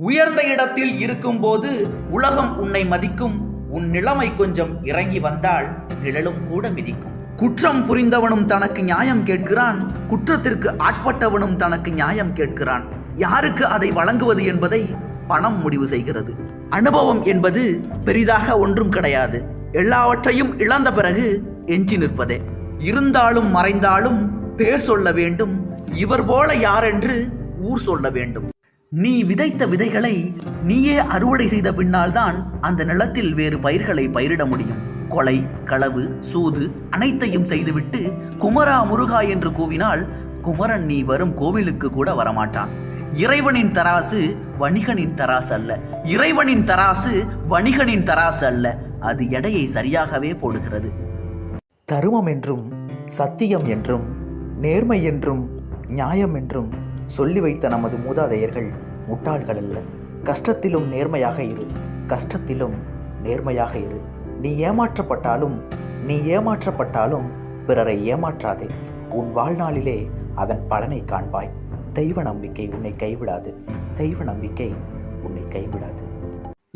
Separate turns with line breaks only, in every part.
உயர்ந்த இடத்தில் இருக்கும்போது உலகம் உன்னை மதிக்கும். உன் நிலைமை கொஞ்சம் இறங்கி வந்தால் நிழலும் கூட மிதிக்கும். குற்றம் புரிந்தவனும் தனக்கு நியாயம் கேட்கிறான். குற்றத்திற்கு ஆட்பட்டவனும் தனக்கு நியாயம் கேட்கிறான். யாருக்கு அதை வழங்குவது என்பதை பணம் முடிவு செய்கிறது. அனுபவம் என்பது பெரிதாக ஒன்றும் கிடையாது. எல்லாவற்றையும் இழந்த பிறகு எஞ்சி நிற்பதே. இருந்தாலும் மறைந்தாலும் பேர் சொல்ல வேண்டும். இவர் போல யாரென்று ஊர் சொல்ல வேண்டும். நீ விதைத்த விதைகளை நீயே அறுவடை செய்த பின்னால்தான் அந்த நிலத்தில் வேறு பயிர்களை பயிரிட முடியும். கொலை களவு சூது அனைத்தையும் செய்துவிட்டு குமரா முருகா என்று கூவினால் குமரன் நீ வரும் கோவிலுக்கு கூட வரமாட்டான். இறைவனின் தராசு வணிகனின் தராசு அல்ல. இறைவனின் தராசு வணிகனின் தராசு அல்ல. அது எடையை சரியாகவே போடுகிறது.
தருமம் என்றும் சத்தியம் என்றும் நேர்மை என்றும் நியாயம் என்றும் சொல்லி வைத்த நமது மூதாதையர்கள் முட்டாள்கள் அல்ல. கஷ்டத்திலும் நேர்மையாக இரு. கஷ்டத்திலும் நேர்மையாக இரு. நீ ஏமாற்றப்பட்டாலும் நீ ஏமாற்றப்பட்டாலும் பிறரை ஏமாற்றாதே. உன் வாழ்நாளிலே அதன் பலனை காண்பாய். தெய்வ நம்பிக்கை உன்னை கைவிடாது. தெய்வ நம்பிக்கை உன்னை கைவிடாது.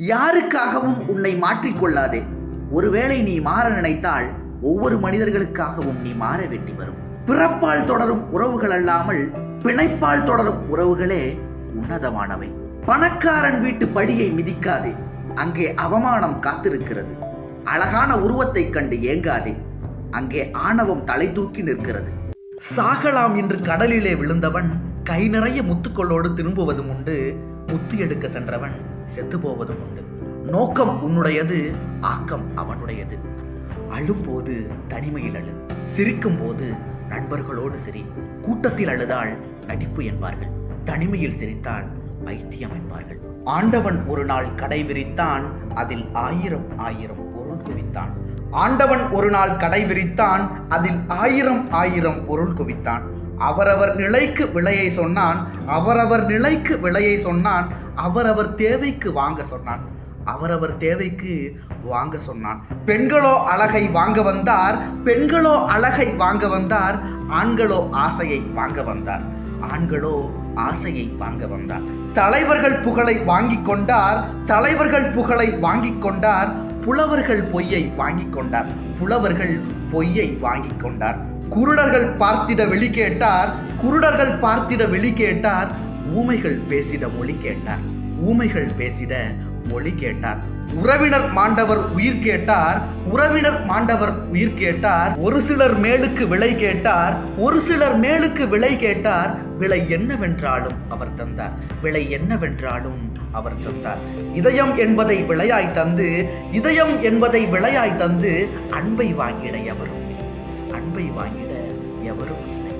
யாருக்காகவும் உன்னை மாற்றிக்கொள்ளாதே ஒருவேளை நீ மாற நினைத்தால் ஒவ்வொரு மனிதர்களுக்காகவும் நீ மாற வேண்டி வரும். பிறப்பால் தொடரும் உறவுகள் அல்லாமல் பிணைப்பால் தொடரும் உறவுகளே உன்னதமானவை. பணக்காரன் வீட்டு படியை மிதிக்காதே. அங்கே அவமானம் காத்திருக்கிறது. அழகான உருவத்தை கண்டு ஏங்காதே. அங்கே ஆணவம் தலை தூக்கி நிற்கிறது. சாகலாம் என்று கடலிலே விழுந்தவன் கை நிறைய முத்துக்களோடு திரும்புவதும் உண்டு. முத்து எடுக்க சென்றவன் செத்து போவதும் உண்டு. நோக்கம் உன்னுடையது ஆக்கம் அவனுடையது. அழும்போது தனிமையில் அழு. சிரிக்கும் போது நண்பர்களோடு சிரி. கூட்டத்தில் அழுதால் நடிப்பு என்பார்கள். தனிமையில் சிரித்தால் பைத்தியம் என்பார்கள். ஆண்டவன் ஒரு நாள் கடை விரித்தான் அதில் ஆயிரம் ஆயிரம் பொருள் குவித்தான். ஆண்டவன் ஒரு நாள் கடை விரித்தான் அதில் ஆயிரம் ஆயிரம் பொருள் குவித்தான். அவரவர் நிலைக்கு விலையை சொன்னான் அவரவர் நிலைக்கு விலையை சொன்னான் அவரவர் தேவைக்கு வாங்க சொன்னான். அவரவர் தேவைக்கு வாங்க சொன்னான். பெண்களோ அழகை வாங்க வந்தார் பெண்களோ அழகை வாங்க வந்தார் ஆண்களோ ஆசையை வாங்க வந்தார். ஆண்களோ ஆசையை வாங்க வந்தார். தலைவர்கள் புகழை வாங்கி கொண்டார் தலைவர்கள் புகழை வாங்கிக் கொண்டார் புலவர்கள் பொய்யை வாங்கிக் கொண்டார் புலவர்கள் பொய்யை வாங்கி கொண்டார். குருடர்கள் பார்த்திட வெளி கேட்டார் குருடர்கள் பார்த்திட வெளி கேட்டார் ஊமைகள் பேசிட மொழி கேட்டார். ஊமைகள் பேசிட மொழி கேட்டார். உறவினர் மாண்டவர் உயிர் கேட்டார். உறவினர் மாண்டவர் உயிர் கேட்டார். ஒரு சிலர் மேலுக்கு விலை கேட்டார். ஒரு சிலர் மேலுக்கு விலை கேட்டார். விலை என்னவென்றாலும் அவர் தந்தார். விலை என்னவென்றாலும் அவர் தந்தார். இதயம் என்பதை விளையாய் தந்து இதயம் என்பதை விளையாய் தந்து அன்பை வாங்கிட எவரும் அன்பை வாங்கிட எவரும் இல்லை.